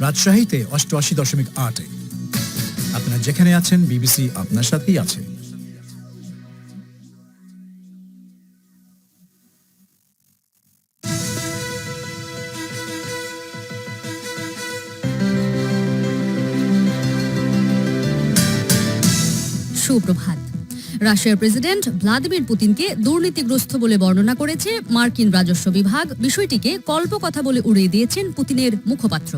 রাজশাহীতে অষ্টআশি দশমিক আটে। আপনারা যেখানে আছেন বিবিসি আপনার সাথেই আছে। রাশিয়ার প্রেসিডেন্ট ভ্লাদিমির পুতিনকে দুর্নীতিগ্রস্ত বলে বর্ণনা করেছে মার্কিন রাজস্ব বিভাগ। বিষয়টিকে কল্পকথা বলে উড়িয়ে দিয়েছেন পুতিনের মুখপাত্র।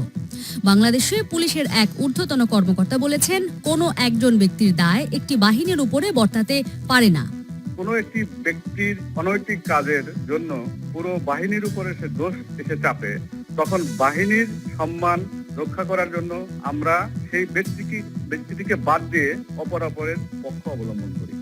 বাংলাদেশে পুলিশের এক ঊর্ধ্বতন কর্মকর্তা বলেছেন, কোনো একজন ব্যক্তির দায় একটি বাহিনীর উপরে বর্তাতে পারে না। কোনো একটি ব্যক্তির অনৈতিক কাজের জন্য পুরো বাহিনীর উপরে সে দোষ এসে চাপে, তখন বাহিনীর সম্মান রক্ষা করার জন্য আমরা সেই ব্যক্তিকে ব্যক্তিটিকে বাদ দিয়ে অপরাপরের পক্ষ অবলম্বন করি।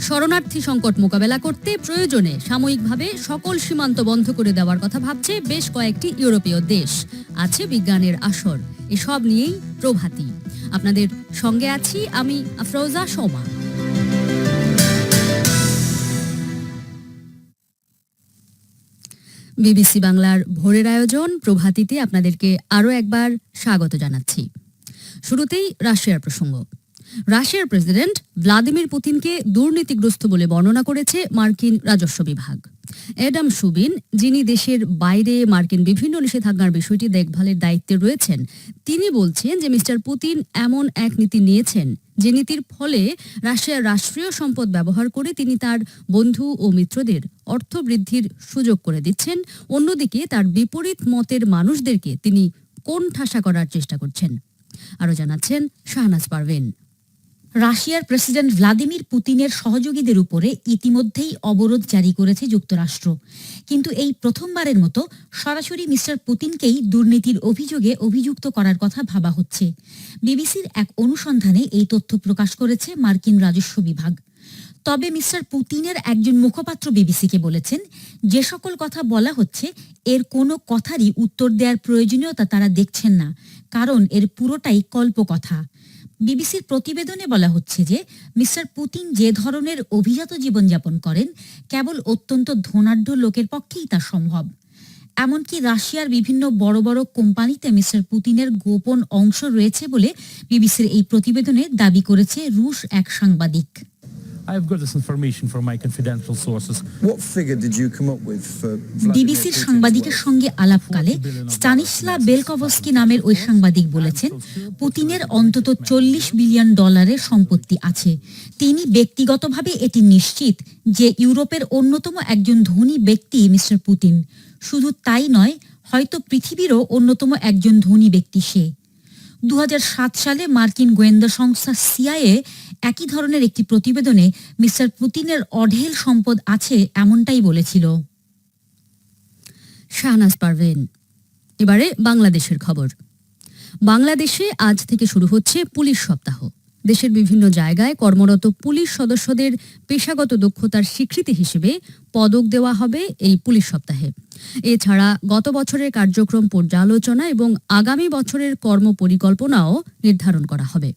শরণার্থী সংকট মোকাবেলা করতে প্রয়োজনে সাময়িকভাবে সকল সীমান্ত বন্ধ করে দেওয়ার কথা ভাবছে বেশ কয়েকটি ইউরোপীয় দেশ। আছে বিজ্ঞানের আসর। এসব নিয়েই প্রভাতী। আপনাদের সঙ্গে আছি আমি আফরোজা সোমা। বিবিসি বাংলার ভোরের আয়োজন প্রভাতীতে আপনাদেরকে আরও একবার স্বাগত জানাচ্ছি। শুরুতেই রাশিয়ার প্রসঙ্গ। রাশিয়ার প্রেসিডেন্ট ভ্লাদিমির পুতিনকে দুর্নীতিগ্রস্ত বলে বর্ণনা করেছে মার্কিন রাজস্ব বিভাগ। অ্যাডাম সুবিন যিনি দেশের বাইরে মার্কিন বিভিন্ন নিষেধাজ্ঞার বিষয়টি দেখভালের দায়িত্বে রয়েছেন, তিনি বলছেন যে মিস্টার পুতিন এমন এক নীতি নিয়েছেন যে নীতির ফলে রাশিয়ার রাষ্ট্রীয় সম্পদ ব্যবহার করে তিনি তার বন্ধু ও মিত্রদের অর্থ বৃদ্ধির সুযোগ করে দিচ্ছেন, অন্যদিকে তার বিপরীত মতের মানুষদেরকে তিনি কোন ঠাসা করার চেষ্টা করছেন। আরও জানাচ্ছেন শাহনাজ পারভেন। রাশিয়ার প্রেসিডেন্ট ভ্লাদিমির পুতিনের সহযোগীদের উপরে ইতিমধ্যেই অবরোধ জারি করেছে যুক্তরাষ্ট্র। কিন্তু এই প্রথমবারের মতো সরাসরি মিস্টার পুতিনকেই দুর্নীতির অভিযোগে অভিযুক্ত করার কথা ভাবা হচ্ছে। বিবিসির এক অনুসন্ধানে এই তথ্য প্রকাশ করেছে মার্কিন রাজস্ব বিভাগ। তবে মিস্টার পুতিনের একজন মুখপাত্র বিবিসিকে বলেছেন, যে সকল কথা বলা হচ্ছে, এর কোনো কথারই উত্তর দেওয়ার প্রয়োজনীয়তা তারা দেখছেন না, কারণ এর পুরোটাই কল্পকথা। বিবিসির প্রতিবেদনে বলা হচ্ছে যে, মিস্টার পুতিন যে ধরনের অভিজাত জীবনযাপন করেন, কেবল অত্যন্ত ধনাঢ্য লোকের পক্ষেই তা সম্ভব। এমনকি রাশিয়ার বিভিন্ন বড় বড় কোম্পানিতে মিস্টার পুতিনের গোপন অংশ রয়েছে বলে বিবিসির এই প্রতিবেদনে দাবি করেছে রুশ এক সাংবাদিক। I've got this information from my confidential sources. What figure did you come up with for Vladimir বিবিসির সাংবাদিকের? সঙ্গে আলাপকালে স্টানিসলা বেলকভস্কি নামের ওই সাংবাদিক বলেছেন পুতিনের অন্তত চল্লিশ বিলিয়ন ডলারের সম্পত্তি আছে তিনি ব্যক্তিগতভাবে এটি নিশ্চিত যে ইউরোপের অন্যতম একজন ধনী ব্যক্তি মিস্টার পুতিন শুধু তাই নয় হয়তো পৃথিবীরও অন্যতম একজন ধনী ব্যক্তি সে দু হাজার সাত সালে মার্কিন গোয়েন্দা সংস্থা সিআইএ একই ধরনের একটি প্রতিবেদনে মিস্টার পুতিনের অঢেল সম্পদ আছে এমনটাই বলেছিল। শাহনাজ পারভেন, এবারে বাংলাদেশের খবর। বাংলাদেশে আজ থেকে শুরু হচ্ছে পুলিশ সপ্তাহ। দেশের বিভিন্ন জায়গায় কর্মরত পুলিশ সদস্যদের পেশাগত দক্ষতার স্বীকৃতি হিসেবে পদক দেওয়া হবে এই পুলিশ সপ্তাহে। এছাড়া গত বছরের কার্যক্রম পর্যালোচনা এবং আগামী বছরের কর্ম পরিকল্পনাও নির্ধারণ করা হবে।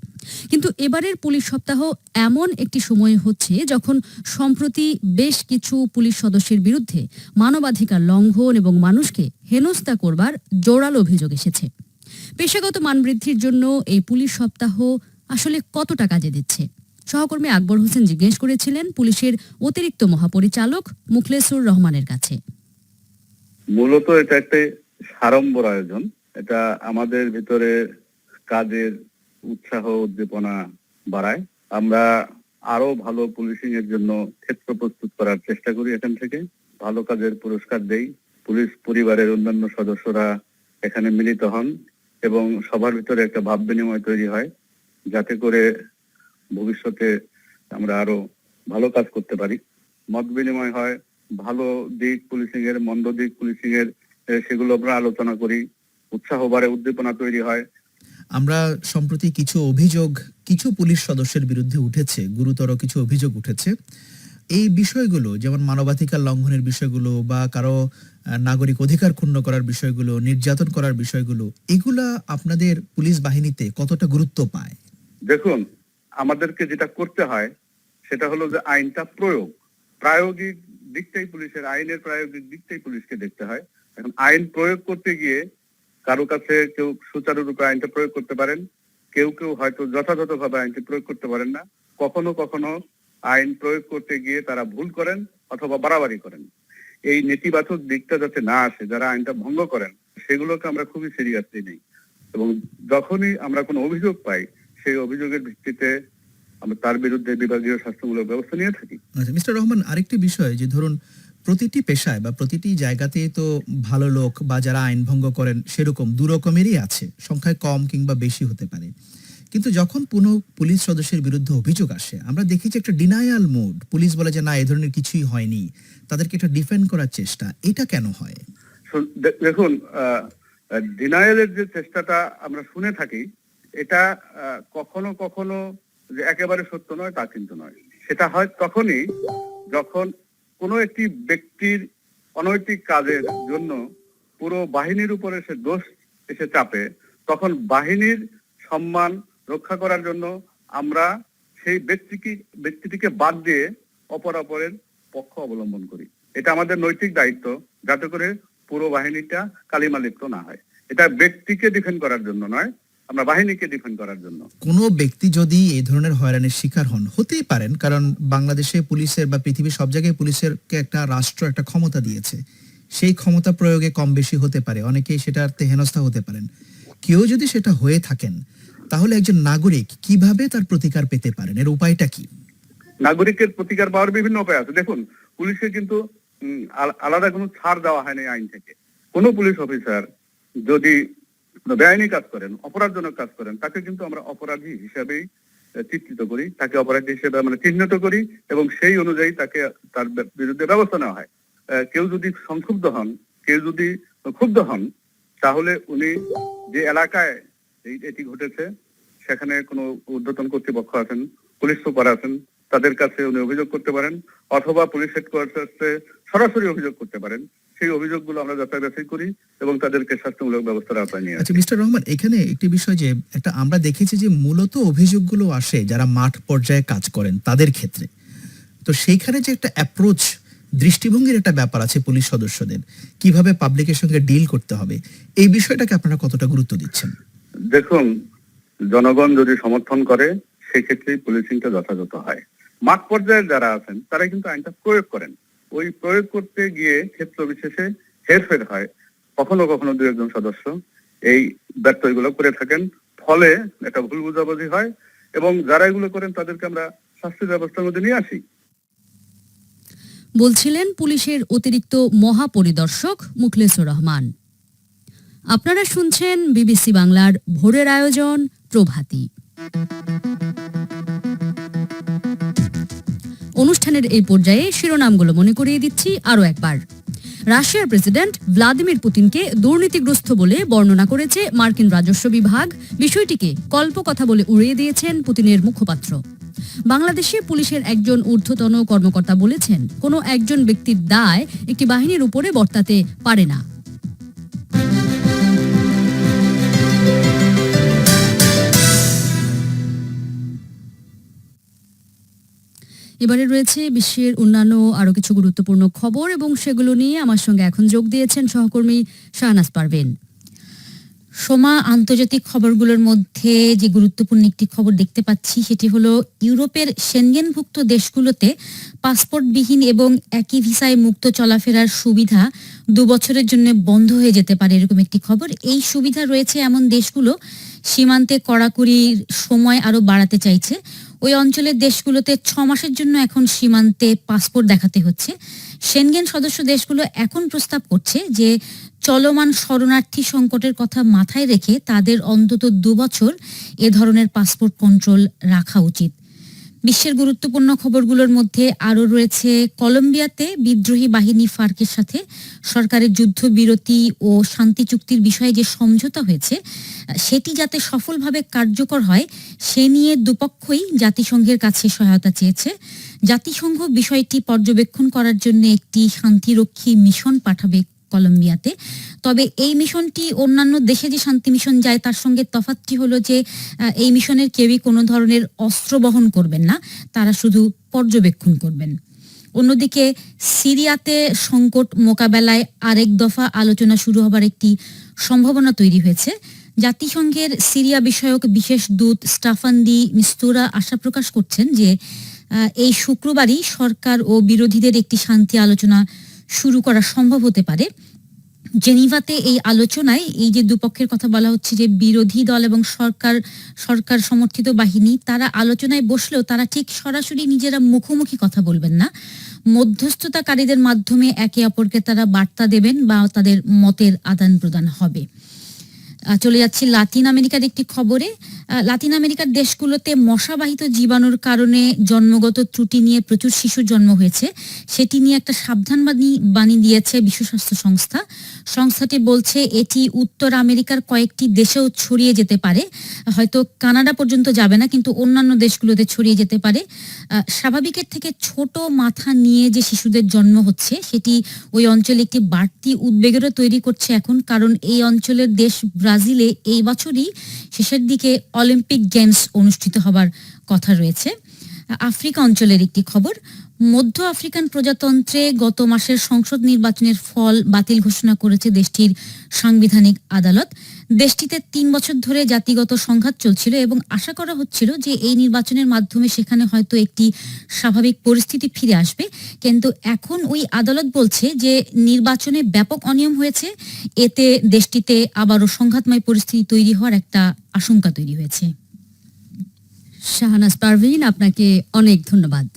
কিন্তু এবারের পুলিশ সপ্তাহ এমন একটি সময় হচ্ছে যখন সম্প্রতি বেশ কিছু পুলিশ সদস্যের বিরুদ্ধে মানবাধিকার লঙ্ঘন এবং মানুষকে হেনস্থা করবার জোরালো অভিযোগ এসেছে। পেশাগত মান বৃদ্ধির জন্য এই পুলিশ সপ্তাহ আসলে কতটা কাজে দিচ্ছে? সহকর্মী আকবর হোসেন জিজ্ঞেস করেছিলেন পুলিশের অতিরিক্ত মহাপরিচালক মুখলেসুর রহমানের কাছে। মূলত এটা একটা সাড়ম্বর আয়োজন। এটা আমাদের ভিতরে কাজের উৎসাহ, উদ্দীপনা বাড়ায়। আমরা আরও ভালো পুলিশিং এর জন্য ক্ষেত্র প্রস্তুত করার চেষ্টা করি এখান থেকে। ভালো কাজের পুরস্কার দেই। পুলিশ পরিবারের অন্যান্য সদস্যরা এখানে মিলিত হন এবং সবার ভিতরে একটা ভাব বিনিময় তৈরি হয়। যাতে করে ভবিষ্যতে আমরা আরও ভালো কাজ করতে পারি। মত বিনিময় হয়, ভালো দিক পুলিশিং এর, মন্দ দিক পুলিশিং এর সেগুলো আমরা আলোচনা করি। উৎসাহ বাড়ে, উদ্দীপনা তৈরি হয়। আমরা সম্প্রতি কিছু অভিযোগ, কিছু পুলিশ সদস্যের বিরুদ্ধে উঠেছে, গুরুতর কিছু অভিযোগ উঠেছে। এই বিষয়গুলো, যেমন মানবাধিকার লঙ্ঘনের বিষয়গুলো বা কারও নাগরিক অধিকার ক্ষুণ্ণ করার বিষয়গুলো, নির্যাতন করার বিষয়গুলো, এগুলা আপনাদের পুলিশ বাহিনীতে কতটা গুরুত্ব পায়? দেখুন, আমাদেরকে যেটা করতে হয়, সেটা হলো যে আইনটা প্রয়োগ। প্রায়োগিক দিকটাই পুলিশের, আইনের প্রায়োগিক দিকটাই পুলিশকে দেখতে হয়। এখন আইন প্রয়োগ করতে গিয়ে কারও কাছে কেউ সুচারুরূপে আইনটা প্রয়োগ করতে পারেন, কেউ কেউ হয়তো যথাযথভাবে আইনটি প্রয়োগ করতে পারেন না। কখনো কখনো আইন প্রয়োগ করতে গিয়ে তারা ভুল করেন অথবা বাড়াবাড়ি করেন। এই নেতিবাচক দিকটা যাতে না আসে, যারা আইনটা ভঙ্গ করেন, সেগুলোকে আমরা খুবই সিরিয়াসলি নেই। এবং যখনই আমরা কোনো অভিযোগ পাই সেই অভিযোগের ভিত্তিতে আমরা তার বিরুদ্ধে বিভাগীয় শাস্তিমূলক ব্যবস্থা নিয়ে থাকি। আচ্ছা মিস্টার রহমান আরেকটি বিষয় যে ধরুন প্রতিটি পেশায় বা প্রতিটি জায়গাতে তো ভালো লোক বা যারা আইন ভঙ্গ করেন সেরকম দু রকমেরই আছে সংখ্যায় কম কিংবা বেশি হতে পারে। কিন্তু যখন কোনো পুলিশ সদস্যের বিরুদ্ধে অভিযোগ আসে আমরা দেখি যে একটা ডিনায়াল মোড পুলিশ বলে যে না এ ধরনের কিছুই হয়নি। তাদেরকে একটা ডিফেন্ড করার চেষ্টা এটা কেন হয়? দেখুন ডিনায়ালের যে চেষ্টাটা আমরা শুনে থাকি এটা কখনো কখনো যে একেবারে সত্য নয়, তা কিন্তু নয়। সেটা হয় তখনই যখন কোনো একটি ব্যক্তির অনৈতিক কাজের জন্য পুরো বাহিনীর উপরে সে দোষ এসে চাপে, তখন বাহিনীর সম্মান রক্ষা করার জন্য আমরা সেই ব্যক্তিকে, ব্যক্তিটিকে বাদ দিয়ে অপরাপরের পক্ষ অবলম্বন করি। এটা আমাদের নৈতিক দায়িত্ব, যাতে করে পুরো বাহিনীটা কালিমালিপ্ত না হয়। এটা ব্যক্তিকে ডিফেন্ড করার জন্য নয় আমরা বাহিনীকে ডিফেন্ড করার জন্য। কোনো ব্যক্তি যদি এই ধরনের হয়রানির শিকার হন হতেই পারেন কারণ বাংলাদেশে পুলিশের বা পৃথিবীর সব জায়গায় পুলিশেরকে একটা রাষ্ট্র একটা ক্ষমতা দিয়েছে। সেই ক্ষমতা প্রয়োগে কম বেশি হতে পারে অনেকেই সেটাতে হেনস্থা হতে পারেন। কেউ যদি সেটা হয়ে থাকেন তাহলে একজন নাগরিক কীভাবে তার প্রতিকার পেতে পারেন? এর উপায়টা কি? নাগরিকের প্রতিকার পাওয়ার বিভিন্ন উপায় আছে। দেখুন পুলিশে কিন্তু আলাদা কোনো ছাড় দেওয়া হয়নি আইন থেকে। কোনো পুলিশ অফিসার যদি বেআইনি কাজ করেন, অপরাধজনক কাজ করেন, তাকে কিন্তু আমরা অপরাধী হিসাবেই চিত্রিত করি, তাকে অপরাধী হিসেবে মানে চিহ্নিত করি এবং সেই অনুযায়ী তাকে তার বিরুদ্ধে ব্যবস্থা নেওয়া হয়। কেউ যদি সংক্ষুব্ধ হন, কেউ যদি ক্ষুব্ধ হন, তাহলে উনি যে এলাকায় এটি ঘটেছে, সেখানে কোনো ঊর্ধ্বতন কর্তৃপক্ষ আছেন, পুলিশ সুপার আছেন, তাদের কাছে উনি অভিযোগ করতে পারেন, অথবা পুলিশ হেডকোয়ার্টার্সে সরাসরি অভিযোগ করতে পারেন। সেই অভিযোগগুলো আমরা যাচাই করি এবং তাদেরকে শাস্তিমূলক ব্যবস্থার আওতায় নিয়ে আচ্ছা মিস্টার রহমান এখানে একটি বিষয় যে একটা আমরা দেখেছি যে মূলত অভিযোগগুলো আসে যারা মাঠ পর্যায়ে কাজ করেন তাদের ক্ষেত্রে। তো সেইখানে যে একটা অ্যাপ্রোচ দৃষ্টিভঙ্গির একটা ব্যাপার আছে পুলিশ সদস্যদের কীভাবে পাবলিকের সঙ্গে ডিল করতে হবে এই বিষয়টাকে আপনারা কতটা গুরুত্ব দিচ্ছেন? দেখুন জনগণ যদি সমর্থন করে সেক্ষেত্রেই পুলিশিংটা যথাযথ হয়। মাঠ পর্যায়ে যারা আছেন তারা কিন্তু আইনটা প্রয়োগ করেন। ওই প্রয়োগ করতে গিয়ে ক্ষেত্র বিশেষে হেরফের হয়। কখনো কখনো দু একজন সদস্য এই ব্যর্থগুলো করে থাকেন। ফলে একটা ভুল বুঝাবুঝি হয় এবং যারা এগুলো করেন তাদেরকে আমরা শাস্তি ব্যবস্থার মধ্যে নিয়ে আসি। বলছিলেন পুলিশের অতিরিক্ত মহাপরিদর্শক মুখলেসুর রহমান। আপনারা শুনছেন বিবিসি বাংলার ভোরের আয়োজন প্রভাতী। অনুষ্ঠানের এই পর্যায়ে শিরোনামগুলো মনে করিয়ে দিচ্ছি আরও একবার। রাশিয়ার প্রেসিডেন্ট ভ্লাদিমির পুতিনকে দুর্নীতিগ্রস্ত বলে বর্ণনা করেছে মার্কিন রাজস্ব বিভাগ। বিষয়টিকে কল্পকথা বলে উড়িয়ে দিয়েছেন পুতিনের মুখপাত্র। বাংলাদেশে পুলিশের একজন ঊর্ধ্বতন কর্মকর্তা বলেছেন, কোনো একজন ব্যক্তির দায় একটি বাহিনীর উপরে বর্তাতে পারে না। এবারে রয়েছে বিশ্বের অন্যান্য আরও কিছু গুরুত্বপূর্ণ খবর এবং সেগুলো নিয়ে আমার সঙ্গে এখন যোগ দিয়েছেন সহকর্মী শাহনাজ পারভেন। সোমা আন্তর্জাতিক খবরগুলোর মধ্যে যে গুরুত্বপূর্ণ একটি খবর দেখতে পাচ্ছি, সেটি হলো ইউরোপের সেনগেনভুক্ত দেশগুলোতে পাসপোর্টবিহীন এবং একই ভিসায় মুক্ত চলাফেরার সুবিধা দু বছরের জন্য বন্ধ হয়ে যেতে পারে এরকম একটি খবর। এই সুবিধা রয়েছে এমন দেশগুলো সীমান্তে কড়াকড়ির সময় আরও বাড়াতে চাইছে। ওই অঞ্চলের দেশগুলোতে ছ মাসের জন্য এখন সীমান্তে পাসপোর্ট দেখাতে হচ্ছে। সেনগেন সদস্য দেশগুলো এখন প্রস্তাব করছে যে, চলমান শরণার্থী সংকটের কথা মাথায় রেখে তাদের অন্তত দুবছর এ ধরনের পাসপোর্ট কন্ট্রোল রাখা উচিত। বিশ্বের গুরুত্বপূর্ণ খবরগুলোর মধ্যে আরও রয়েছে কলম্বিয়াতে বিদ্রোহী বাহিনী ফার্কের সাথে সরকারের যুদ্ধবিরতি ও শান্তি চুক্তির বিষয়ে যে সমঝোতা হয়েছে, সেটি যাতে সফলভাবে কার্যকর হয়, সে নিয়ে দুপক্ষই জাতিসংঘের কাছে সহায়তা চেয়েছে। জাতিসংঘ বিষয়টি পর্যবেক্ষণ করার জন্য একটি শান্তিরক্ষী মিশন পাঠাবে কলম্বিয়াতে। তবে এই মিশনটি অন্যান্য দেশে যে শান্তি মিশন যায়, তার সঙ্গে তফাৎটি হলো যে এই মিশনের কেউই কোনো ধরনের অস্ত্র বহন করবেন না, তারা শুধু পর্যবেক্ষণ করবেন। অন্যদিকে সিরিয়াতে সংকট মোকাবেলায় আরেক দফা আলোচনা শুরু হবার একটি সম্ভাবনা তৈরি হয়েছে। জাতিসংঘের সিরিয়া বিষয়ক বিশেষ দূত স্টাফান্দি মিস্তুরা আশা প্রকাশ করছেন যে এই শুক্রবারই সরকার ও বিরোধীদের একটি শান্তি আলোচনা শুরু করা সম্ভব হতে পারে। জেনিভাতে এই আলোচনায় এই যে দুপক্ষের কথা বলা হচ্ছে যে বিরোধী দল এবং সরকার সরকার সমর্থিত বাহিনী, তারা আলোচনায় বসলেও তারা ঠিক সরাসরি নিজেরা মুখোমুখি কথা বলবেন না। মধ্যস্থতাকারীদের মাধ্যমে একে অপরকে তারা বার্তা দেবেন বা তাদের মতের আদান প্রদান হবে। চলে যাচ্ছি লাতিন আমেরিকার একটি খবরে। লাতিন আমেরিকার দেশগুলোতে মশাবাহিত জীবাণুর কারণে জন্মগত ত্রুটি নিয়ে প্রচুর শিশুর জন্ম হয়েছে। সেটি নিয়ে একটা সাবধানবাণী বাণী দিয়েছে বিশ্ব স্বাস্থ্য সংস্থা। সংস্থাটি বলছে এটি উত্তর আমেরিকার কয়েকটি দেশেও ছড়িয়ে যেতে পারে। হয়তো কানাডা পর্যন্ত যাবে না, কিন্তু অন্যান্য দেশগুলোতে ছড়িয়ে যেতে পারে। স্বাভাবিকের থেকে ছোট মাথা নিয়ে যে শিশুদের জন্ম হচ্ছে, সেটি ওই অঞ্চলে একটি বাড়তি উদ্বেগেরও তৈরি করছে এখন, কারণ এই অঞ্চলের দেশ ব্রাজিলে এই বছরই শেষের দিকে অলিম্পিক গেমস অনুষ্ঠিত হবার কথা রয়েছে। আফ্রিকা অঞ্চলের একটি খবর মধ্য আফ্রিকান প্রজাতন্ত্রে গত মাসের সংসদ নির্বাচনের ফল বাতিল ঘোষণা করেছে দেশটির সাংবিধানিক আদালত। দেশটিতে তিন বছর ধরে জাতিগত সংঘাত চলছিল এবং আশা করা হচ্ছিল যে এই নির্বাচনের মাধ্যমে সেখানে হয়তো একটি স্বাভাবিক পরিস্থিতি ফিরে আসবে। কিন্তু এখন ওই আদালত বলছে যে নির্বাচনে ব্যাপক অনিয়ম হয়েছে। এতে দেশটিতে আবারও সংঘাতময় পরিস্থিতি তৈরি হওয়ার একটা আশঙ্কা তৈরি হয়েছে। শাহানাজ পারভিন, আপনাকে অনেক ধন্যবাদ।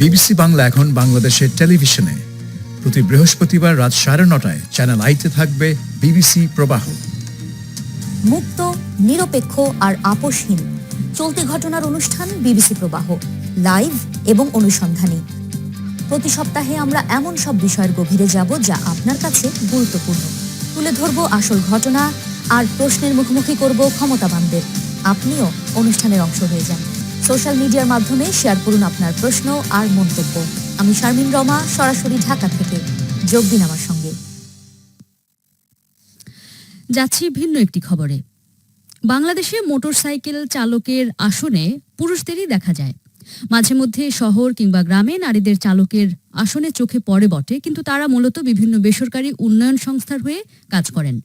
বিবিসি বাংলা এখন বাংলাদেশের টেলিভিশনে। প্রতি বৃহস্পতিবার রাত সাড়ে নটায় চ্যানেল আইতে থাকবে বিবিসি প্রবাহ। মুক্ত, নিরপেক্ষ আর আপোষহীন। চলতি ঘটনার অনুষ্ঠান বিবিসি প্রবাহ, লাইভ এবং অনুসন্ধানী। প্রতি সপ্তাহে আমরা এমন সব বিষয়ের গভীরে যাব যা আপনার কাছে গুরুত্বপূর্ণ। তুলে ধরব আসল ঘটনা আর প্রশ্নের মুখোমুখি করব ক্ষমতাবানদের। আপনিও অনুষ্ঠানের অংশ হয়ে যান। সোশ্যাল মিডিয়ার মাধ্যমে শেয়ার করুন আপনার প্রশ্ন আর মন্তব্য। আমি শারমিন রমা, সরাসরি ঢাকা থেকে। যোগ দিন আমার সঙ্গে। যাচ্ছি ভিন্ন একটি খবরে। বাংলাদেশে মোটরসাইকেল চালকের আসনে পুরুষদেরই দেখা যায়। মাঝে মধ্যে শহর কিংবা গ্রামে নারীদের চালকের আসনে চোখে পড়ে বটে, কিন্তু তারা মূলত বিভিন্ন বেসরকারি উন্নয়ন সংস্থার হয়ে কাজ করেন।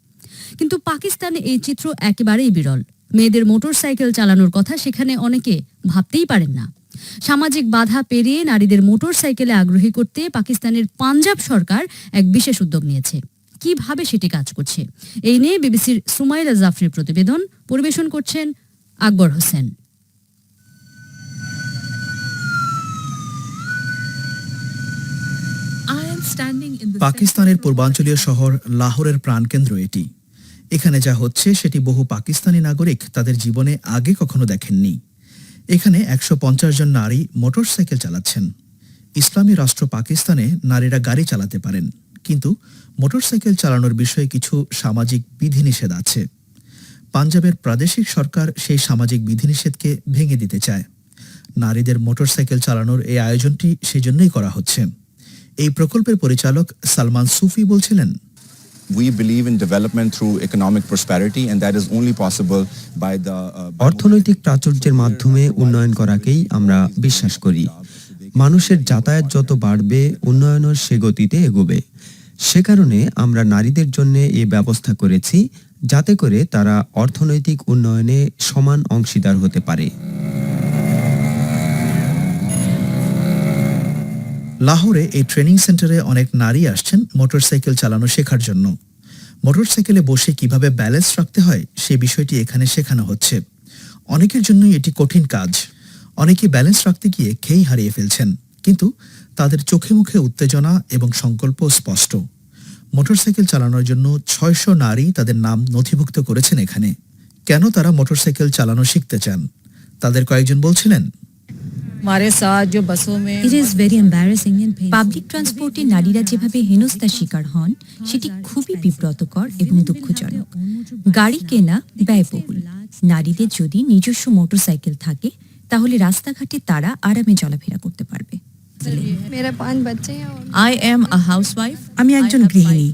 কিন্তু পাকিস্তানে এই চিত্র একেবারেই বিরল। মেয়েদের মোটরসাইকেল চালানোর কথা সেখানে অনেকে ভাবতেই পারেন না। সামাজিক বাধা পেরিয়ে নারীদের মোটরসাইকেলে আগ্রহী করতে পাকিস্তানের পাঞ্জাব সরকার এক বিশেষ উদ্যোগ নিয়েছে। কীভাবে সেটি কাজ করছে? এই নিয়ে বিবিসির সুমাইলা জাফরির প্রতিবেদন পরিবেশন করছেন আকবর হোসেন। পাকিস্তানের পূর্বাঞ্চলীয় শহর লাহোরের প্রাণকেন্দ্র এটি। এখানে যা হচ্ছে সেটি বহু পাকিস্তানি নাগরিক তাদের জীবনে আগে কখনো দেখেননি। এখানে একশো পঞ্চাশ জন নারী মোটরসাইকেল চালাচ্ছেন। ইসলামী রাষ্ট্র পাকিস্তানে নারীরা গাড়ি চালাতে পারেন, কিন্তু মোটরসাইকেল চালানোর বিষয়ে কিছু সামাজিক বিধিনিষেধ আছে। পাঞ্জাবের প্রাদেশিক সরকার সেই সামাজিক বিধিনিষেধকে ভেঙে দিতে চায়। নারীদের মোটরসাইকেল চালানোর এই আয়োজনটি সেজন্যই করা হচ্ছে। এই প্রকল্পের পরিচালক সালমান সুফি বলছিলেন অর্থনৈতিক প্রাচুর্যের মাধ্যমে উন্নয়ন করাকেই আমরা বিশ্বাস করি। মানুষের যাতায়াত যত বাড়বে উন্নয়নের সে গতিতে এগোবে। সে কারণে আমরা নারীদের জন্য এই ব্যবস্থা করেছি, যাতে করে তারা অর্থনৈতিক উন্নয়নে সমান অংশীদার হতে পারে। লাহোরে এই ট্রেনিং সেন্টারে অনেক নারী আসছেন মোটরসাইকেল চালানো শেখার জন্য। মোটরসাইকেলে বসে কীভাবে ব্যালেন্স রাখতে হয় সে বিষয়টি এখানে শেখানো হচ্ছে। অনেকের জন্যই এটি কঠিন কাজ। অনেকে ব্যালেন্স রাখতে গিয়ে খেই হারিয়ে ফেলছেন, কিন্তু তাদের চোখে মুখে উত্তেজনা এবং সংকল্প স্পষ্ট। মোটরসাইকেল চালানোর জন্য ছয়শো নারী তাদের নাম নথিভুক্ত করেছেন এখানে। কেন তারা মোটরসাইকেল চালানো শিখতে চান? তাদের কয়েকজন বলছিলেন It is very embarrassing and painful. Public ট্রান্সপোর্টে নারীরা যেভাবে হেনস্থার শিকার হন সেটি খুবই বিব্রতকর এবং দুঃখজনক। গাড়ি কেনা ব্যয়বহুল। নারীদের যদি নিজস্ব মোটরসাইকেল থাকে তাহলে রাস্তাঘাটে তারা আরামে চলাফেরা করতে পারবে। a housewife. আমি একজন গৃহিণী।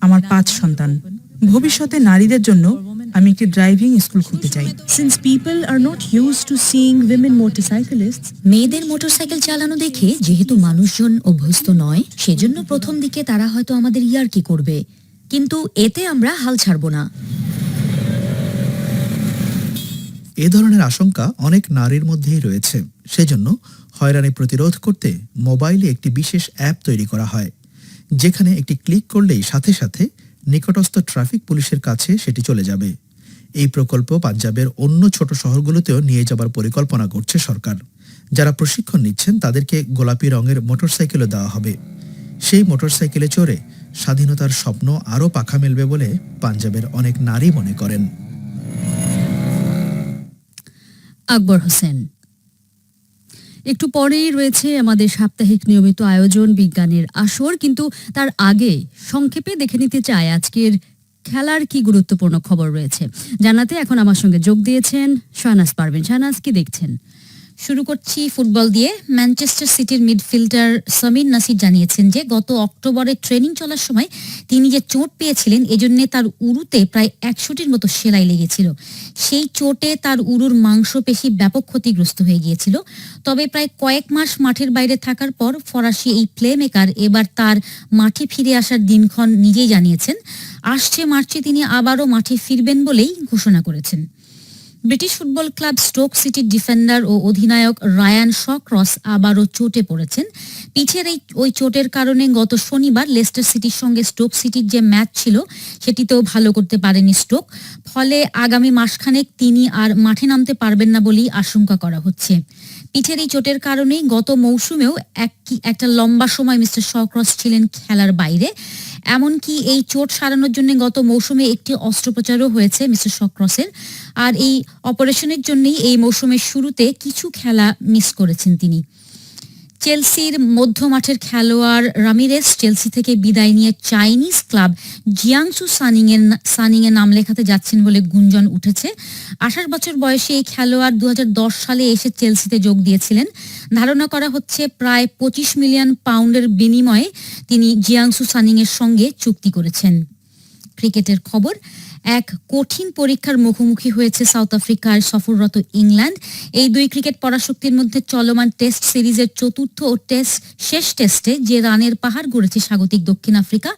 আমার পাঁচ সন্তান। ভবিষ্যতে নারীদের জন্য আমি একটি ড্রাইভিং স্কুল খুলতে চাই। Since people are not use to seeing women motorcyclist মেয়েদের মোটরসাইকেল চালানো দেখে যেহেতু মানুষজন অভ্যস্ত নয় সেজন্য প্রথম দিকে তারা হয়তো আমাদের ইয়ার্কি করবে। কিন্তু এতে আমরা হাল ছাড়বো না। এ ধরনের আশঙ্কা অনেক নারীর মধ্যেই রয়েছে। সেজন্য হয়রানি প্রতিরোধ করতে মোবাইলে একটি বিশেষ অ্যাপ তৈরি করা হয়। যেখানে একটি ক্লিক করলেই সাথে সাথে নিকটস্থ ট্রাফিক পুলিশের কাছে সেটি চলে যাবে। এই প্রকল্প পাঞ্জাবের অন্য ছোট শহরগুলোতেও নিয়ে যাবার পরিকল্পনা করছে সরকার। যারা প্রশিক্ষণ নিচ্ছেন, তাদেরকে গোলাপি রঙের মোটরসাইকেলও দেওয়া হবে। সেই মোটরসাইকেলে চড়ে স্বাধীনতার স্বপ্ন আরও পাখা মেলবে বলে পাঞ্জাবের অনেক নারী মনে করেন। আকবর হোসেন একটু পরেই রয়েছে আমাদের সাপ্তাহিক নিয়মিত আয়োজন বিজ্ঞানের আসর, কিন্তু তার আগে সংক্ষেপে দেখে নিতে চাই আজকের খেলার কি গুরুত্বপূর্ণ খবর রয়েছে। জানাতে এখন আমার সঙ্গে যোগ দিয়েছেন শাহনাজ পারবেন শাহনাজ, কি দেখছেন? শুরু করছি ফুটবল দিয়ে। ম্যানচেস্টার সিটির মিডফিল্ডার সমীর নাসির জানিয়েছেন যে, গত অক্টোবরে ট্রেনিং চলার সময় তিনি যে চোট পেয়েছিলেন, এজন্য তার উরুতে প্রায় একশোটির মতো সেলাই লেগেছিল। সেই চোটে তার উরুর মাংসপেশি ব্যাপক ক্ষতিগ্রস্ত হয়ে গিয়েছিল। তবে প্রায় কয়েক মাস মাঠের বাইরে থাকার পর ফরাসি এই প্লে মেকার এবার তার মাঠে ফিরে আসার দিনক্ষণ নিজেই জানিয়েছেন। আসছে মার্চে তিনি আবারও মাঠে ফিরবেন বলেই ঘোষণা করেছেন। ব্রিটিশ ফুটবল ক্লাব স্টোক সিটির ডিফেন্ডার ও অধিনায়ক রায়ান শক্রস আবারও চোটে পড়েছেন। পিছের এই, ওই চোটের কারণে গত শনিবার লেস্টার সিটির সঙ্গে স্টোক সিটির যে ম্যাচ ছিল, সেটিতেও ভালো করতে পারেনি স্টোক। ফলে আগামী মাসখানেক তিনি আর মাঠে নামতে পারবেন না বলেই আশঙ্কা করা হচ্ছে। পিঠের এই চোটের কারণেই গত মৌসুমেও এক একটা লম্বা সময় মিস্টার শক্রস ছিলেন খেলার বাইরে। এমনকি এই চোট সারানোর জন্য গত মৌসুমে একটি অস্ত্রোপচারও হয়েছে মিস্টার শক্রসের আর এই অপারেশনের জন্যই এই মৌসুমের শুরুতে কিছু খেলা মিস করেছেন তিনি। চেলসির মধ্য মাঠের খেলোয়াড় রামিরেস চেলসি থেকে বিদায় নিয়ে চাইনিজ ক্লাব জিয়াংসু সানিং এর সানিং এ নাম লেখাতে যাচ্ছেন বলে গুঞ্জন উঠেছে। আঠাশ বছর বয়সে এই খেলোয়াড় দু হাজার দশ সালে এসে চেলসিতে যোগ দিয়েছিলেন। ধারণা করা হচ্ছে প্রায় পঁচিশ মিলিয়ন পাউন্ডের বিনিময়ে তিনি জিয়াংসু সানিং এর সঙ্গে চুক্তি করেছেন। ক্রিকেটের খবর এক কঠিন পরীক্ষার মুখোমুখি হয়েছে সাউথ আফ্রিকার সফররত ইংল্যান্ড। এই দুই ক্রিকেট পরাশক্তির মধ্যে চলমান টেস্ট সিরিজের চতুর্থ ও টেস্ট, শেষ টেস্টে যে রানের পাহাড় গড়েছে স্বাগতিক দক্ষিণ আফ্রিকা,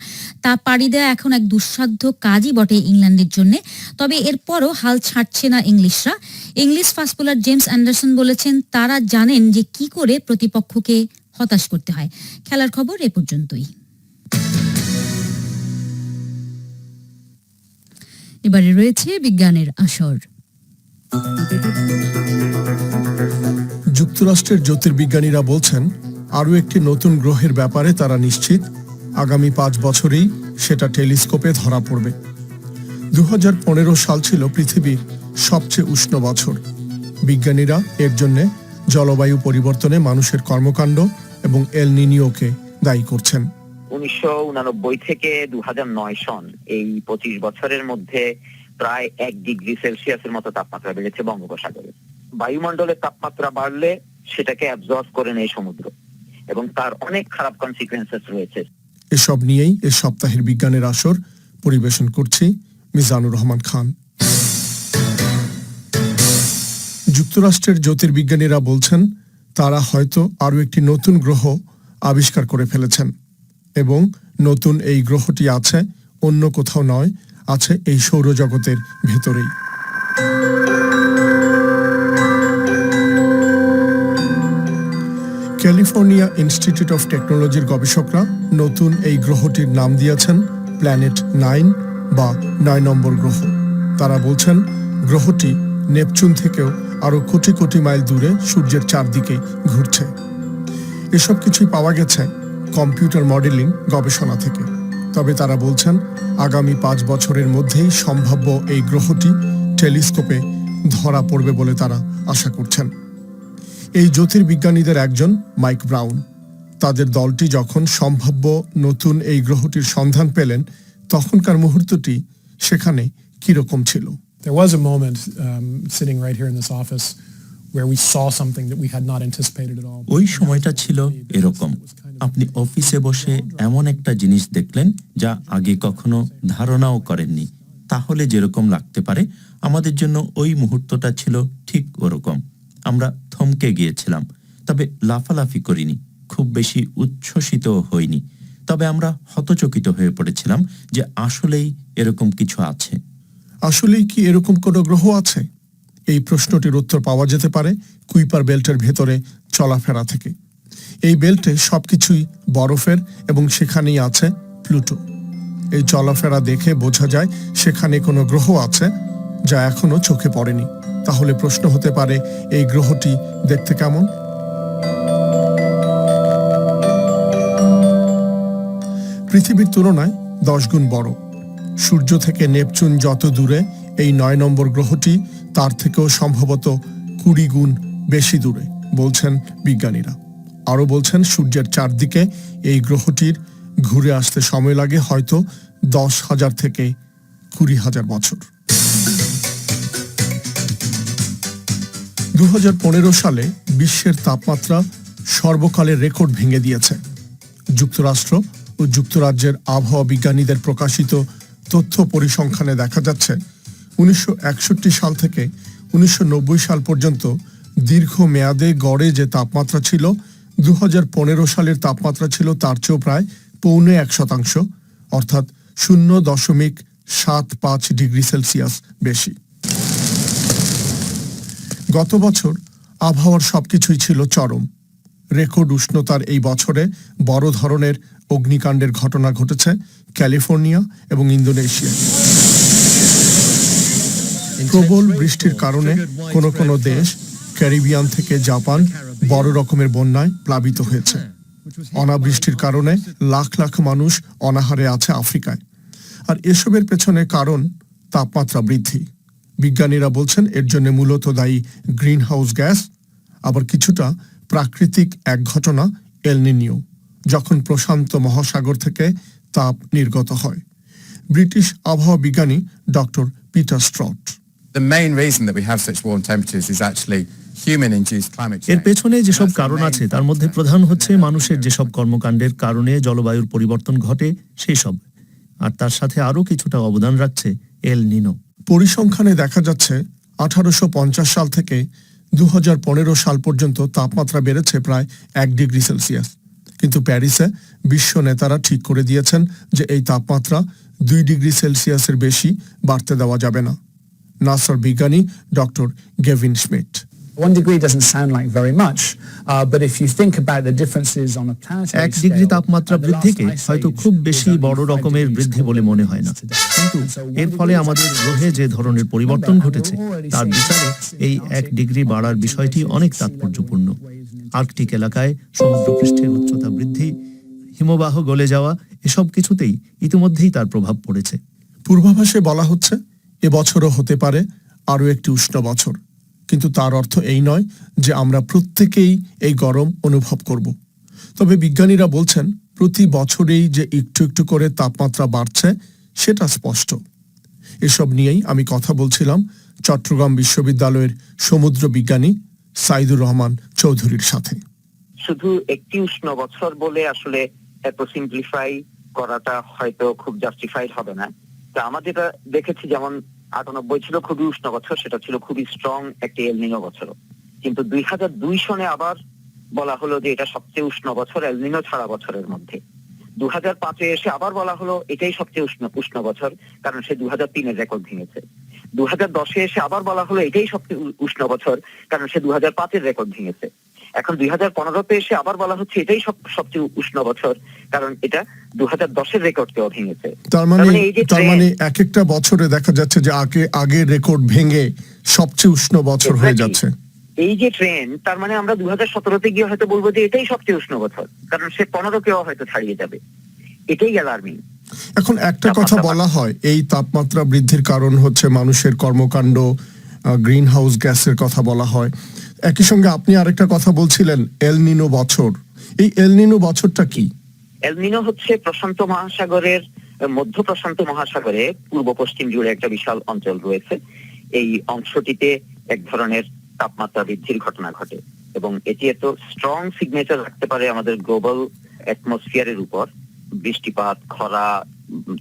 তা পাড়ি দেওয়া এখন এক দুঃসাধ্য কাজই বটে ইংল্যান্ডের জন্য। তবে এরপরও হাল ছাড়ছে না ইংলিশরা। English fast bowler James Anderson বলেছেন, তারা জানেন যে কি করে প্রতিপক্ষকে হতাশ করতে হয়। খেলার খবর এ পর্যন্তই। এবারে রয়েছে বিজ্ঞানের আসর। যুক্তরাষ্ট্রের জ্যোতির্বিজ্ঞানীরা বলছেন, আরও একটি নতুন গ্রহের ব্যাপারে তারা নিশ্চিত। আগামী পাঁচ বছরেই সেটা টেলিস্কোপে ধরা পড়বে। দু হাজার পনেরো সাল ছিল পৃথিবীর সবচেয়ে উষ্ণ বছর। বিজ্ঞানীরা এর জন্য জলবায়ু পরিবর্তনে মানুষের কর্মকাণ্ড এবং এল নিনিওকে দায়ী করছেন। উনিশশো থেকে দু হাজার নয় সন। এই পঁচিশ বছরের মধ্যে প্রায় এক ডিগ্রি সেলসিয়াসের মতো তাপমাত্রা বেড়েছে বঙ্গোপসাগরে। বায়ুমণ্ডলের তাপমাত্রা বাড়লে সেটাকে অ্যাবজর্ব করে নেয় সমুদ্র এবং তার অনেক খারাপ কনসিকুয়েন্সেস রয়েছে। এসব নিয়েই এ সপ্তাহের বিজ্ঞানের আসর পরিবেশন করছি মিজানুর রহমান খান। যুক্তরাষ্ট্রের জ্যোতির্বিজ্ঞানীরা বলছেন, তারা হয়তো আরও একটি নতুন গ্রহ আবিষ্কার করে ফেলেছেন। এবং নতুন এই গ্রহটি আছে, অন্য কোথাও নয়, আছে এই সৌরজগতের ভেতরেই। ক্যালিফোর্নিয়া ইনস্টিটিউট অফ টেকনোলজির গবেষকরা নতুন এই গ্রহটির নাম দিয়েছেন প্ল্যানেট নাইন বা নয় নম্বর গ্রহ। তারা বলছেন, গ্রহটি নেপচুন থেকেও আরও কোটি কোটি মাইল দূরে সূর্যের চারদিকে ঘুরছে। এসব কিছুই পাওয়া গেছে কম্পিউটার মডেলিং গবেষণা থেকে। তবে তারা বলছেন আগামী পাঁচ বছরের মধ্যেই সম্ভাব্য এই গ্রহটি টেলিস্কোপে ধরা পড়বে বলে তারা আশা করছেন। এই জ্যোতির্বিজ্ঞানীদের একজন মাইক ব্রাউন। তাদের দলটি যখন সম্ভাব্য নতুন এই গ্রহটির সন্ধান পেলেন তখনকার মুহূর্তটি সেখানে কীরকম ছিল? There was a moment um, sitting right here in this office where we saw something that we had not anticipated at all. ওই সময়টা ছিল এরকম। আপনি অফিসে বসে এমন একটা জিনিস দেখলেন যা আগে কখনো ধারণাও করেননি। তাহলে যেরকম লাগতে পারে আমাদের জন্য ওই মুহূর্তটা ছিল ঠিক ওরকম। আমরা থমকে গিয়েছিলাম তবে লাফালাফি করিনি খুব বেশি উচ্ছ্বসিত হইনি। তবে আমরা হতচকিত হয়ে পড়েছিলাম যে আসলেই এরকম কিছু আছে। আসলেই কি এরকম কোনো গ্রহ আছে? এই প্রশ্নটির উত্তর পাওয়া যেতে পারে কুইপার বেল্টের ভেতরে চলাফেরা থেকে। এই বেল্টে সবকিছুই বরফের এবং সেখানেই আছে প্লুটো। এই চলাফেরা দেখে বোঝা যায় সেখানে কোনো গ্রহ আছে যা এখনও চোখে পড়েনি। তাহলে প্রশ্ন হতে পারে, এই গ্রহটি দেখতে কেমন? পৃথিবীর তুলনায় দশ গুণ বড়। সূর্য থেকে নেপচুন যত দূরে, এই নয় নম্বর গ্রহটি তার থেকেও সম্ভবত কুড়ি গুণ বেশি দূরে, বলছেন বিজ্ঞানীরা। আরও বলছেন, সূর্যের চারদিকে এই গ্রহটির ঘুরে আসতে সময় লাগে হয়তো দশ হাজার থেকে কুড়ি হাজার বছর। দু হাজার পনেরো সালে বিশ্বের তাপমাত্রা সর্বকালের রেকর্ড ভেঙে দিয়েছে। যুক্তরাষ্ট্র ও যুক্তরাজ্যের আবহাওয়া বিজ্ঞানীদের প্রকাশিত তথ্য পরিসংখ্যানে দেখা যাচ্ছে উনিশশো একষট্টি সাল থেকে উনিশশো নব্বই সাল পর্যন্ত দীর্ঘ মেয়াদে গড়ে যে তাপমাত্রা ছিল দু হাজার পনেরো সালের তাপমাত্রা ছিল তার চেয়েও প্রায় পৌনে এক শতাংশ, অর্থাৎ শূন্য দশমিক সাত পাঁচ ডিগ্রি সেলসিয়াস বেশি। গত বছর আবহাওয়ার সবকিছুই ছিল চরম। রেকর্ড উষ্ণতার এই বছরে বড় ধরনের অগ্নিকাণ্ডের ঘটনা ঘটেছে ক্যালিফোর্নিয়া এবং ইন্দোনেশিয়ায়। প্রবল বৃষ্টির কারণে কোন কোন দেশ ক্যারিবিয়ান থেকে জাপান বড় রকমের বন্যায় প্লাবিত হয়েছে। অনাবৃষ্টির কারণে লাখ লাখ মানুষ অনাহারে আছে আফ্রিকায়। আর এসবের পেছনে কারণ তাপমাত্রা বৃদ্ধি। বিজ্ঞানীরা বলছেন এর জন্য মূলত দায়ী গ্রিন হাউস গ্যাস, আবার কিছুটা প্রাকৃতিক এক ঘটনা এলনিনিও যখন প্রশান্ত মহাসাগর থেকে তাপ নির্গত হয়। ব্রিটিশ আবহাওয়া বিজ্ঞানী doctor Peter Stott. The main reason that we have such warm temperatures is actually এর পেছনে যেসব কারণ আছে তার মধ্যে প্রধান হচ্ছে মানুষের যেসব কর্মকাণ্ডের কারণে জলবায়ুর পরিবর্তন ঘটে সেই সব আর তার সাথে আরও কিছুটা অবদান রাখছে এল নিনো পরিসংখ্যানে দেখা যাচ্ছে আঠারোশ পঞ্চাশ সাল থেকে দু হাজার পনেরো সাল পর্যন্ত তাপমাত্রা বেড়েছে প্রায় এক ডিগ্রি সেলসিয়াস। কিন্তু প্যারিসে বিশ্ব নেতারা ঠিক করে দিয়েছেন যে এই তাপমাত্রা দুই ডিগ্রি সেলসিয়াসের বেশি বাড়তে দেওয়া যাবে না। নাসার বিজ্ঞানী doctor Gavin Schmidt One degree doesn't sound like very much, uh, but if you think about the differences on a planetary এক ডিগ্রি তাপমাত্রা বৃদ্ধিকে হয়তো খুব বেশি বড় রকমের বৃদ্ধি বলে মনে হয় না. কিন্তু এর ফলে আমাদের গ্রহে যে ধরনের পরিবর্তন ঘটেছে তার বিচারে এই এক ডিগ্রি বাড়ার বিষয়টি অনেক তাৎপর্যপূর্ণ। আর্কটিক এলাকায় সমুদ্রপৃষ্ঠের উচ্চতা বৃদ্ধি হিমবাহ গলে যাওয়া এসব কিছুতেই ইতিমধ্যেই তার প্রভাব পড়েছে। পূর্বাভাসে বলা হচ্ছে এবছরও হতে পারে আরও একটি উষ্ণ বছর। কিন্তু তার অর্থ এই নয় যে আমরা প্রত্যেকেই এই গরম অনুভব করব। তবে বিজ্ঞানীরা বলছেন, প্রতি বছরেই যে একটু একটু করে তাপমাত্রা বাড়ছে, সেটা স্পষ্ট। এসব নিয়েই আমি কথা বলছিলাম চট্টগ্রাম বিশ্ববিদ্যালয়ের সমুদ্র বিজ্ঞানী সাইদুর রহমান চৌধুরীর সাথে। শুধু একটি উষ্ণ বছর বলে আসলে এত সিম্পলিফাই করাটা হয়তো খুব জাস্টিফাইড হবে না। তা আমরা যেটা দেখেছি, যেমন আটানব্বই ছিল খুবই উষ্ণ বছর, সেটা ছিল খুবই স্ট্রং একটি এলনিনো বছর কিন্তু দুই হাজার দুই সনে আবার বলা হলো যে এটা সবচেয়ে উষ্ণ বছর এলনিনো ছাড়া বছরের মধ্যে। দু হাজার পাঁচে এসে আবার বলা হলো এটাই সবচেয়ে উষ্ণ উষ্ণ বছর, কারণ সে দু হাজার তিনের রেকর্ড ভেঙেছে। দু হাজার দশে এসে আবার বলা হলো এটাই সবচেয়ে উষ্ণ বছর, কারণ সে দু হাজার পাঁচের রেকর্ড ভেঙেছে। এখন দুই হাজার পনেরোতে এসে আবার বলা হচ্ছে এটাই সব সবচেয়ে উষ্ণ বছর কারণ এটা দু হাজার দশের রেকর্ডকেও ভেঙেছে। তার মানে তার মানে এক একটা বছরে দেখা যাচ্ছে যে আগে আগের রেকর্ড ভেঙে সবচেয়ে উষ্ণ বছর হয়ে যাচ্ছে। এই যে ট্রেন্ড তার মানে আমরা দু হাজার সতেরোতে গিয়ে হয়তো বলব যে এটাই সবচেয়ে উষ্ণ বছর কারণ সে পনেরোকেও হয়তো ছাড়িয়ে যাবে। এটাই অ্যালার্মিং এখন একটা কথা বলা হয় এই তাপমাত্রা বৃদ্ধির কারণ হচ্ছে মানুষের কর্মকাণ্ড গ্রিন হাউস গ্যাসের কথা বলা হয়। একই সঙ্গে আপনি আরেকটা কথা বলছিলেন এল নিনো বছর। এই এল নিনো বছরটা কি? এলনিনো হচ্ছে প্রশান্ত মহাসাগরের, মধ্য প্রশান্ত মহাসাগরে পূর্ব পশ্চিম জুড়ে একটা বিশাল অঞ্চল রয়েছে। এই অংশটিতে এক ধরনের তাপমাত্রা বৃদ্ধির ঘটনা ঘটে এবং এটি এত স্ট্রং সিগনেচার রাখতে পারে আমাদের গ্লোবাল অ্যাটমসফিয়ারের উপর। বৃষ্টিপাত, খরা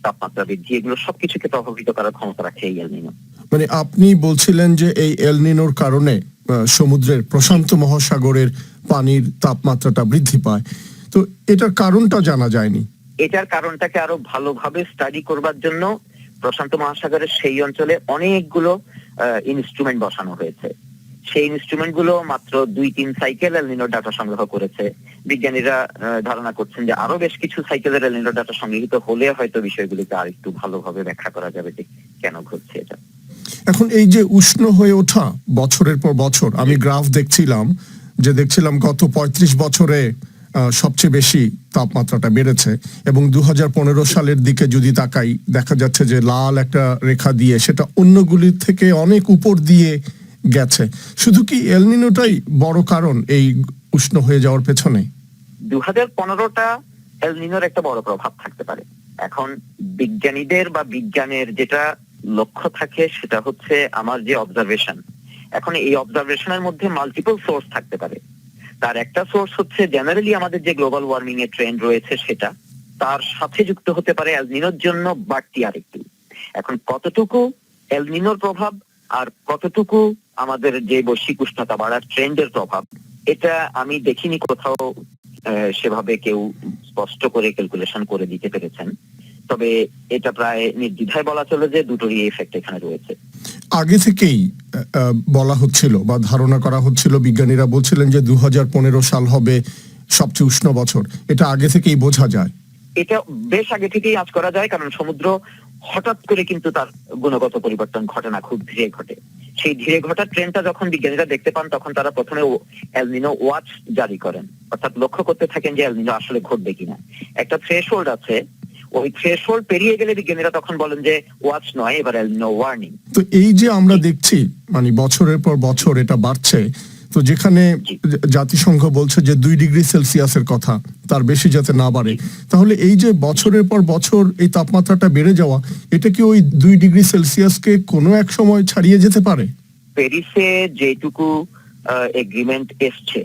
তাপমাত্রা বৃদ্ধি, এগুলো সবকিছুকে প্রভাবিত করার ক্ষমতা রাখে এই এলনিনো মানে আপনি বলছিলেন যে এই এলনিনোর কারণে সমুদ্রের প্রশান্ত মহাসাগরের পানির তাপমাত্রাটা বৃদ্ধি পায়। তো এটার কারণটা জানা যায়নি। এটার কারণটাকে আরও ভালোভাবে স্টাডি করবার জন্য প্রশান্ত মহাসাগরের সেই অঞ্চলে অনেকগুলো ইনস্ট্রুমেন্ট বসানো হয়েছে। সেই ইনস্ট্রুমেন্টগুলো মাত্র দুই তিন সাইকেল এলনিনোর ডাটা সংগ্রহ করেছে। বিজ্ঞানীরা ধারণা করছেন যে আরও বেশ কিছু সাইকেলের এলনিনোর ডাটা সংগৃহীত হলে হয়তো বিষয়গুলিকে আর একটু ভালোভাবে ব্যাখ্যা করা যাবে যে কেন ঘটছে এটা। এখন এই যে উষ্ণ হয়ে ওঠা বছরের পর বছর, আমি গ্রাফ দেখছিলাম যে দেখছিলাম গত ৩৫ বছরে সবচেয়ে বেশি তাপমাত্রাটা বেড়েছে এবং দু সালের দিকে যদি তাকাই, দেখা যাচ্ছে যে লাল একটা রেখা দিয়ে সেটা অন্যগুলির থেকে অনেক উপর দিয়ে গেছে। শুধু কি এলনিনোটাই বড় কারণ এই উষ্ণ হয়ে যাওয়ার পেছনে? দু হাজার পনেরোটা এলনিনোর একটা বড় প্রভাব থাকতে পারে। এখন বিজ্ঞানীদের বা বিজ্ঞানের যেটা লক্ষ্য থাকে সেটা হচ্ছে আমার যে অবজারভেশন এখন এই অবজারভেশনের মধ্যে মাল্টিপল সোর্স থাকতে পারে। তার একটা সোর্স হচ্ছে জেনারেলি আমাদের যে গ্লোবাল ওয়ার্মিং এর ট্রেন্ড রয়েছে সেটা, তার সাথে যুক্ত হতে পারে এলনিনোর জন্য বাড়তি আরেকটু। এখন কতটুকু এলনিনোর প্রভাব আর কতটুকু আমাদের যে বৈশ্বিক উষ্ণতা বাড়ার ট্রেন্ডের প্রভাব, এটা আমি দেখিনি কোথাও সেভাবে কেউ স্পষ্ট করে ক্যালকুলেশন করে দিতে পেরেছেন। তবে এটা প্রায় নির্দ্বিধায় বলা চলে যে দুটোরই এফেক্ট এখানে রয়েছে। আগে থেকেই বলা হচ্ছিল বা ধারণা করা হচ্ছিল বিজ্ঞানীরা বলছিলেন যে দুহাজার পনেরো সাল হবে সবচেয়ে উষ্ণ বছর। এটা আগে থেকেই বোঝা যায়। এটা বেশ আগে থেকেই আজ করা যায় কারণ সমুদ্র হঠাৎ করে কিন্তু তার গুণগত পরিবর্তন ঘটে না খুব ধীরে ঘটে। সেই ধীরে ঘটার ট্রেনটা যখন বিজ্ঞানীরা দেখতে পান তখন তারা প্রথমে এলনিনো ওয়াচ জারি করেন। অর্থাৎ লক্ষ্য করতে থাকেন যে এলনিনো আসলে ঘটবে কিনা। একটা থ্রেশহোল্ড আছে ওই থ্রেশহোল্ড পেরিয়ে গেলে বিজ্ঞানীরা তখন বলেন যে ওয়াচ নয় এবার এলনিনো ওয়ার্নিং তো এই যে আমরা দেখছি মানে বছরের পর বছর এটা বাড়ছে তো যেখানে জাতিসংঘ বলছে যে দুই ডিগ্রি সেলসিয়াসের কথা তার বেশি যাতে না বাড়ে। তাহলে এই যে বছরের পর বছর এই তাপমাত্রাটা বেড়ে যাওয়া এটা কি ওই দুই ডিগ্রি সেলসিয়াসকে কোনো এক সময় ছাড়িয়ে যেতে পারে? প্যারিসে যেটুকু এগ্রিমেন্ট এসছে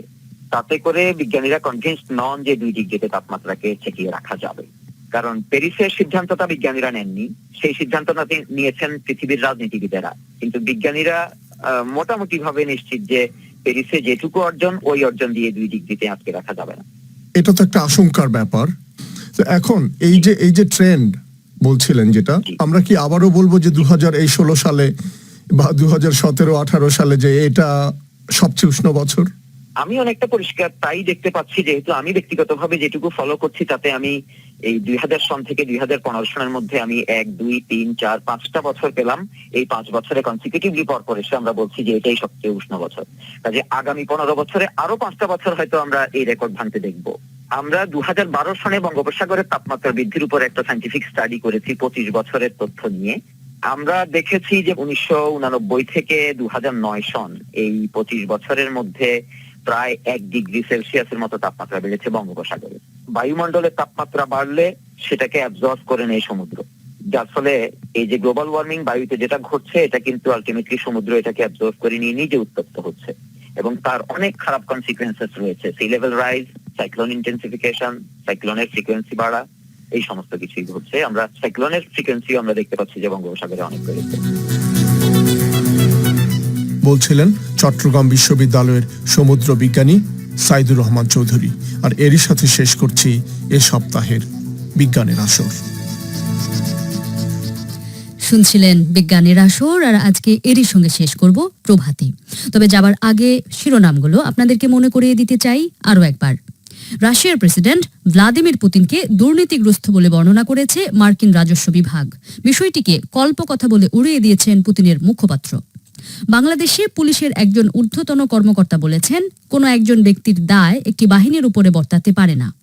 তাতে করে বিজ্ঞানীরা কনভিন্স নন যে দুই ডিগ্রিতে তাপমাত্রাকে ঠেকিয়ে রাখা যাবে। কারণ প্যারিসের সিদ্ধান্তটা বিজ্ঞানীরা নেননি সেই সিদ্ধান্তটা নিয়েছেন পৃথিবীর রাজনীতিবিদেরা। কিন্তু বিজ্ঞানীরা মোটামুটি ভাবে নিশ্চিত যে প্যারিসে যেটুকু অর্জন ওই অর্জন দিয়ে দুই ডিগ্রিতে আটকে রাখা যাবে না। এটা তো একটা আশঙ্কার ব্যাপার। এখন এই যে এই যে ট্রেন্ড বলছিলেন যেটা আমরা কি আবারও বলব যে দু হাজার এই ষোলো সালে বা দু হাজার সতেরো আঠারো সালে যে এটা সবচেয়ে উষ্ণ বছর? আমি অনেকটা পরিষ্কার তাই দেখতে পাচ্ছি যেহেতু আমি ব্যক্তিগতভাবে যেটুকু ফলো করছি তাতে আমি এই দুই হাজার সন থেকে দুই হাজার পনেরো সনের মধ্যে আমি এক, দুই, তিন, চার, পাঁচটা বছর পেলাম। এই পাঁচ বছরে কনসিকিউটিভলি পর এসে আমরা বলছি যে এটাই সবচেয়ে উষ্ণ বছর। কাজে আগামী পনেরো বছরে আরও পাঁচটা বছর হয়তো আমরা এই রেকর্ড ভাঙতে দেখব। আমরা দু হাজার বারো সনে বঙ্গোপসাগরের তাপমাত্রা বৃদ্ধির উপর একটা সাইন্টিফিক স্টাডি করেছি পঁচিশ বছরের তথ্য নিয়ে। আমরা দেখেছি যে উনিশশো থেকে দু সন এই পঁচিশ বছরের মধ্যে প্রায় এক ডিগ্রি সেলসিয়াসের মতো তাপমাত্রা বেড়েছে বঙ্গোপসাগরে। বায়ুমণ্ডলের তাপমাত্রা বাড়লে সেটাকে অ্যাবজর্ব করে নেয় সমুদ্র। যার ফলে এই যে গ্লোবাল ওয়ার্মিং বায়ুতে যেটা ঘটছে, এটা কিন্তু আলটিমেটলি সমুদ্র এটাকে অ্যাবজর্ব করে নিয়ে নিজে উত্তপ্ত হচ্ছে। এবং তার অনেক খারাপ কনসিকুয়েন্সেস রয়েছে। Sea level rise cyclone intensification সাইক্লোনের frequency বাড়া, এই সমস্ত কিছুই ঘটছে। আমরা সাইক্লোনের ফ্রিকোয়েন্সি আমরা দেখতে পাচ্ছি যে বঙ্গোপসাগরে অনেক বেড়েছে। বলছিলেন চট্টগ্রাম বিশ্ববিদ্যালয়ের সমুদ্র বিজ্ঞানী সাইদুর রহমান চৌধুরী। আর এরই সাথে শেষ করছি এ সপ্তাহের বিজ্ঞানের আসর। শুনছিলেন বিজ্ঞানের আসর, আর আজকে এরই সঙ্গে শেষ করব প্রভাতী। তবে যাবার আগে শিরোনামগুলো আপনাদেরকে মনে করিয়ে দিতে চাই আরও একবার। রাশিয়ার প্রেসিডেন্ট ভ্লাদিমির পুতিনকে দুর্নীতিগ্রস্ত বলে বর্ণনা করেছে মার্কিন রাজস্ব বিভাগ। বিষয়টিকে কল্পকথা বলে উড়িয়ে দিয়েছেন পুতিনের মুখপাত্র। বাংলাদেশে পুলিশের একজন ঊর্ধ্বতন কর্মকর্তা বলেছেন, কোনো একজন ব্যক্তির দায় একটি বাহিনীর উপরে বর্তাতে পারে না।